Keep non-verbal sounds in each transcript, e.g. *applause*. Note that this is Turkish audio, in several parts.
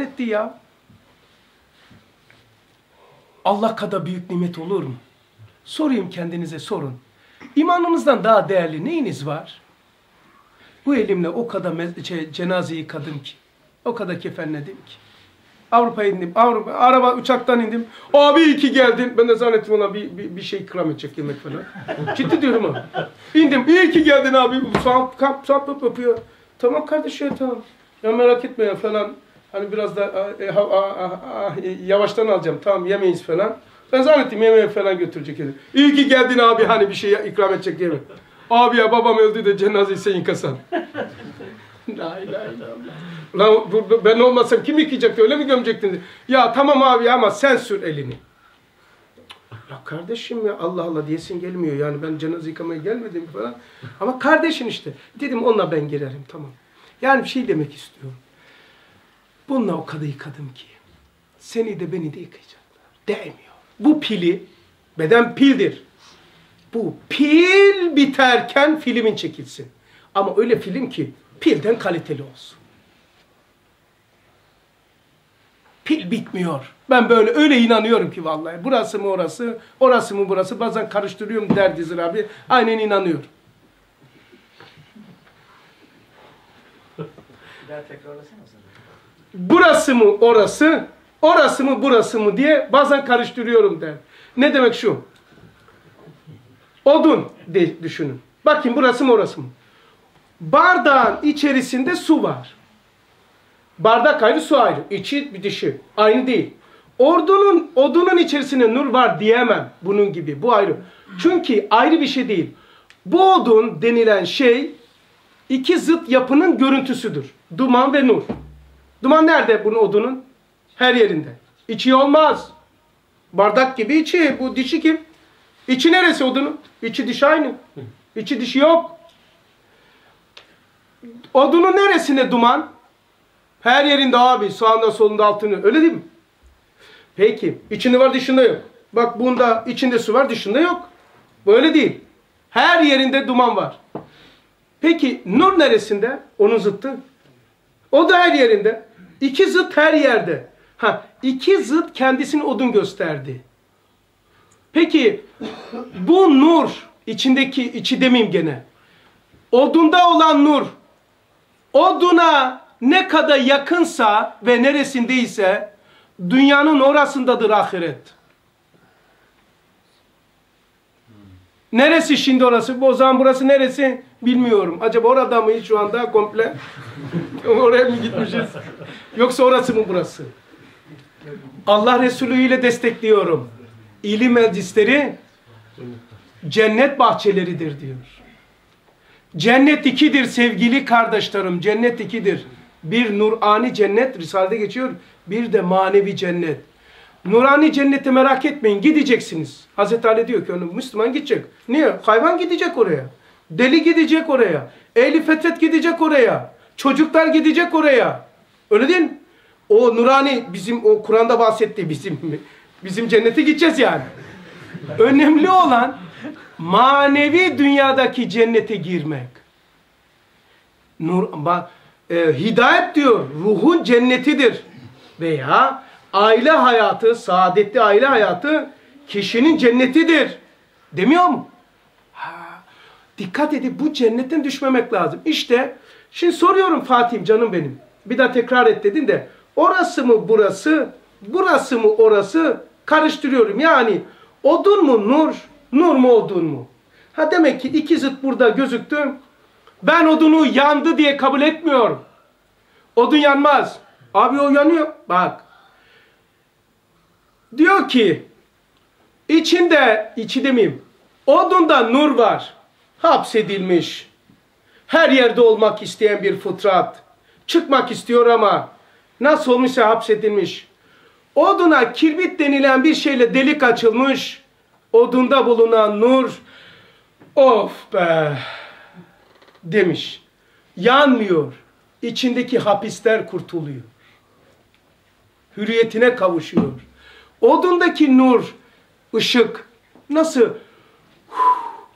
etti ya. Allah kadar büyük nimet olur mu? Sorayım kendinize sorun. İmanınızdan daha değerli neyiniz var? Bu elimle o kadar şey, cenaze yıkadım ki. O kadar kefenledim ki. Avrupa'ya indim. Avrupa, araba uçaktan indim. Abi iyi ki geldin. Ben de zannettim ona bir, bir, bir şey ikram edecek yemek falan. Ciddi diyorum ama. İndim. İyi ki geldin abi. Sağ kap sağ yapıyor. Tamam kardeşim tamam. Ya merak etme ya falan. Hani biraz da e, ha, a, a, e, yavaştan alacağım. Tamam yemeyiz falan. Ben zannettim yemeğe falan götürecek. Yani. İyi ki geldin abi hani bir şey ikram edecek yemek. Abi ya babam öldü de cenazeyi sen yıkasan. *laughs* La ilahe illallah. Lan ben olmasam kim yıkayacaktı öyle mi gömecektiniz? Ya tamam abi ama sen sür elini. Ya kardeşim ya Allah Allah diyesin gelmiyor yani ben cenaze yıkamaya gelmedim falan. Ama kardeşin işte. Dedim onunla ben girerim tamam. Yani bir şey demek istiyorum. Bununla o kadar yıkadım ki. Seni de beni de yıkayacaklar. Değmiyor. Bu pili, beden pildir. Bu pil biterken filmin çekilsin. Ama öyle film ki pilden kaliteli olsun. Pil bitmiyor. Ben böyle öyle inanıyorum ki vallahi. Burası mı orası, orası mı burası. Bazen karıştırıyorum derdizir abi. Aynen inanıyorum. Burası mı orası, orası mı burası mı diye bazen karıştırıyorum der. Ne demek şu? Odun de düşünün. Bakın burası mı orası mı? Bardağın içerisinde su var. Bardak ayrı, su ayrı. İçi bir dışı. Aynı değil. Ordunun, odunun içerisinde nur var diyemem. Bunun gibi. Bu ayrı. Çünkü ayrı bir şey değil. Bu odun denilen şey iki zıt yapının görüntüsüdür. Duman ve nur. Duman nerede bunun odunun? Her yerinde. İçi olmaz. Bardak gibi içi. Bu dişi kim? İçi neresi odunun? İçi dişi aynı. İçi dişi yok. Odunun neresinde duman? Her yerinde abi. Sağında solunda altını. Öyle değil mi? Peki. içinde var dışında yok. Bak bunda içinde su var dışında yok. Böyle değil. Her yerinde duman var. Peki nur neresinde? Onun zıttı. O da her yerinde. İki zıt her yerde. Ha, iki zıt kendisini odun gösterdi. Peki bu nur içindeki içi demeyeyim gene. Odunda olan nur oduna ne kadar yakınsa ve neresindeyse dünyanın orasındadır ahiret. Neresi şimdi orası? O zaman burası neresi? Bilmiyorum. Acaba orada mıyız şu anda komple? Oraya mı gitmişiz? Yoksa orası mı burası? Allah Resulü ile destekliyorum. İlim meclisleri cennet bahçeleridir diyor. Cennet ikidir sevgili kardeşlerim. Cennet ikidir. Bir nurani cennet, Risale'de geçiyor. Bir de manevi cennet. Nurani cenneti merak etmeyin. Gideceksiniz. Hazreti Ali diyor ki Müslüman gidecek. Niye? Hayvan gidecek oraya. Deli gidecek oraya. Ehli fetret gidecek oraya. Çocuklar gidecek oraya. Öyle değil mi? O nurani bizim o Kur'an'da bahsettiği bizim bizim cennete gideceğiz yani. Önemli olan manevi dünyadaki cennete girmek. Nur, bak, e, hidayet diyor, ruhun cennetidir. Veya aile hayatı, saadetli aile hayatı kişinin cennetidir. Demiyor mu? Ha, dikkat edin bu cennetten düşmemek lazım. İşte şimdi soruyorum Fatih'im canım benim. Bir daha tekrar et dedin de orası mı burası, burası mı orası karıştırıyorum. Yani odun mu nur, nur mu odun mu? Ha demek ki iki zıt burada gözüktü. Ben odunu yandı diye kabul etmiyorum. Odun yanmaz. Abi o yanıyor. Bak. Diyor ki içinde, içi demeyeyim. Odunda nur var. Hapsedilmiş. Her yerde olmak isteyen bir fıtrat. Çıkmak istiyor ama nasıl olmuşsa hapsedilmiş. Oduna kirbit denilen bir şeyle delik açılmış. Odunda bulunan nur of be demiş. Yanmıyor. İçindeki hapisler kurtuluyor. Hürriyetine kavuşuyor. Odundaki nur, ışık nasıl?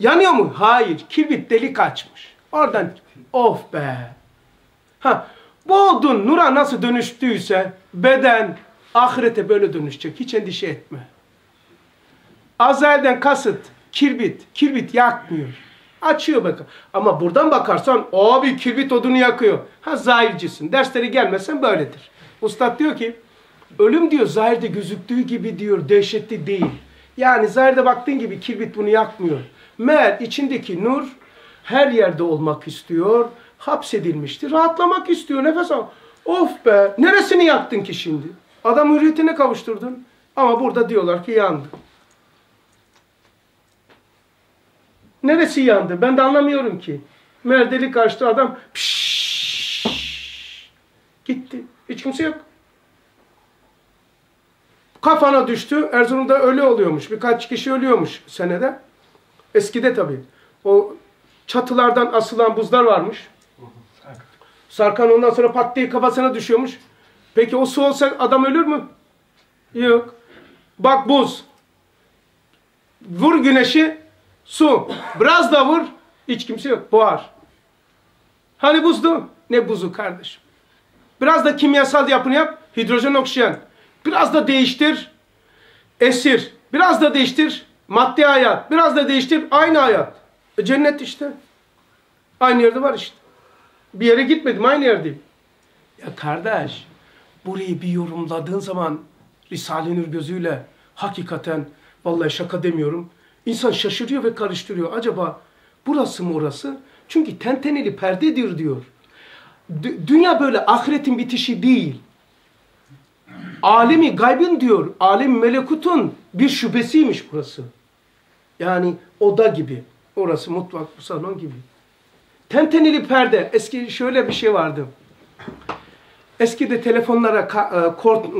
yanıyor mu? Hayır. Kibrit delik açmış. Oradan of be. Ha, bu odun nura nasıl dönüştüyse beden ahirete böyle dönüşecek. Hiç endişe etme. Azrail'den kasıt kirbit. Kirbit yakmıyor. Açıyor bakın. Ama buradan bakarsan abi kirbit odunu yakıyor. Ha zahircisin. Dersleri gelmesen böyledir. Ustad diyor ki ölüm diyor zahirde gözüktüğü gibi diyor dehşetli değil. Yani zahirde baktığın gibi kirbit bunu yakmıyor. Meğer içindeki nur her yerde olmak istiyor. Hapsedilmiştir. Rahatlamak istiyor. Nefes al. Of be. Neresini yaktın ki şimdi? Adam hürriyetine kavuşturdun. Ama burada diyorlar ki yandı. Neresi yandı? Ben de anlamıyorum ki. Merdeli kaçtı adam. Pişşş, gitti. Hiç kimse yok. Kafana düştü. Erzurum'da ölü oluyormuş. Birkaç kişi ölüyormuş senede. Eskide tabii. O çatılardan asılan buzlar varmış. Sarkan ondan sonra pat diye kafasına düşüyormuş. Peki o su olsa adam ölür mü? Yok. Bak buz. Vur güneşi, su. Biraz da vur, hiç kimse yok. Boğar. Hani buzdu? Ne buzu kardeşim? Biraz da kimyasal yapını yap. Hidrojen, oksijen. Biraz da değiştir. Esir. Biraz da değiştir. Maddi hayat. Biraz da değiştir. Aynı hayat. E cennet işte. Aynı yerde var işte. Bir yere gitmedim. Aynı yerdeyim. Ya kardeş. Burayı bir yorumladığın zaman Risale-i Nur gözüyle hakikaten vallahi şaka demiyorum. İnsan şaşırıyor ve karıştırıyor. Acaba burası mı orası? Çünkü tenteneli perdedir diyor. D dünya böyle ahiretin bitişi değil. Alemi gaybın diyor. Alem melekutun bir şubesiymiş burası. Yani oda gibi. Orası mutfak, salon gibi. Tenteneli perde. Eski şöyle bir şey vardı. Eskide telefonlara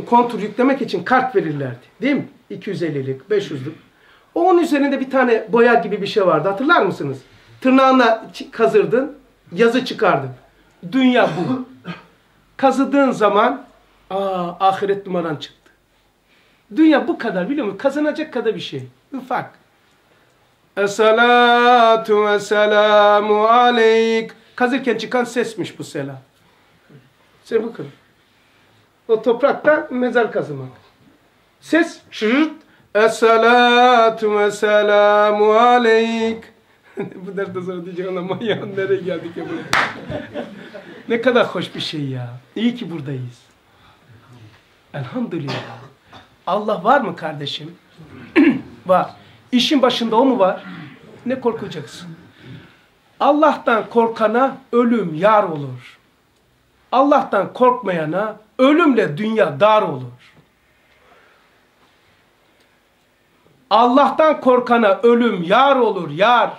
kontur yüklemek için kart verirlerdi. Değil mi? 250'lik, 500'lük. Onun üzerinde bir tane boya gibi bir şey vardı. Hatırlar mısınız? Tırnağına kazırdın, yazı çıkardın. Dünya bu. Kazıdığın zaman aa, ahiret numaran çıktı. Dünya bu kadar biliyor musun? Kazanacak kadar bir şey. Ufak. Esselatu ve selamu aleyk. Kazırken çıkan sesmiş bu selam. Sen bakın. O toprakta mezar kazımak. Ses şırırt. Esselatu ve selamu aleyk. *laughs* bu derste sonra diyecek ona manyağın nereye geldik ya buraya. *laughs* ne kadar hoş bir şey ya. İyi ki buradayız. Elhamdülillah. Allah var mı kardeşim? *clears throat* var. İşin başında o mu var? Ne korkacaksın? Allah'tan korkana ölüm yar olur. Allah'tan korkmayana ölümle dünya dar olur. Allah'tan korkana ölüm yar olur, yar.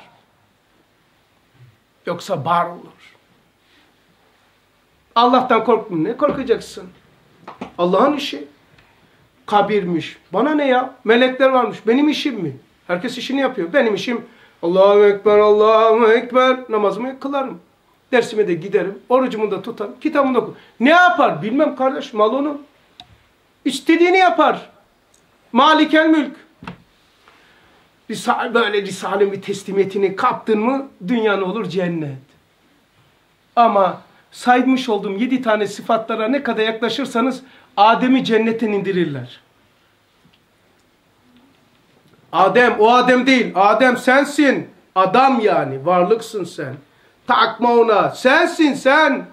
Yoksa bar olur. Allah'tan korkma. Ne korkacaksın? Allah'ın işi. Kabirmiş. Bana ne ya? Melekler varmış. Benim işim mi? Herkes işini yapıyor. Benim işim Allahu Ekber, Allahu Ekber. Namazımı kılarım. Dersime de giderim. Orucumu da tutarım. Kitabımı da okur. Ne yapar? Bilmem kardeş. Mal onu. İstediğini yapar. Malikel mülk. Böyle Risale'nin bir teslimiyetini kaptın mı dünya ne olur? Cennet. Ama saymış olduğum yedi tane sıfatlara ne kadar yaklaşırsanız Adem'i cennetten indirirler. Adem, o Adem değil. Adem sensin. Adam yani. Varlıksın sen. Takma ona. Sensin sen.